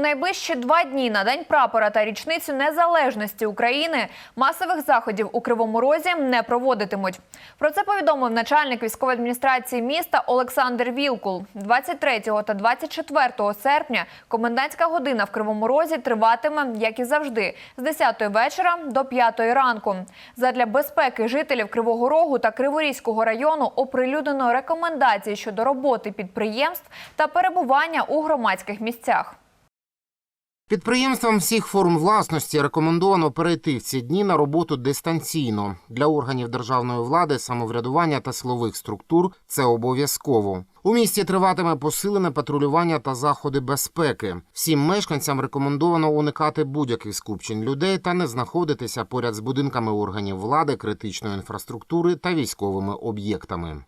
найближчі два дні на день прапора та річницю незалежності України масових заходів у Кривому Розі не проводитимуть. Про це повідомив начальник військової адміністрації міста Олександр Вілкул. 23 та 24 серпня комендантська година в Кривому Розі триватиме, як і завжди, з 10 вечора до 5 ранку. Задля безпеки жителів Кривого Рогу та Криворізького району оприлюднено рекомендації щодо роботи підприємств та перебування у громадських місцях. Підприємствам всіх форм власності рекомендовано перейти в ці дні на роботу дистанційно. Для органів державної влади, самоврядування та силових структур це обов'язково. У місті триватиме посилене патрулювання та заходи безпеки. Всім мешканцям рекомендовано уникати будь-яких скупчень людей та не знаходитися поряд з будинками органів влади, критичної інфраструктури та військовими об'єктами.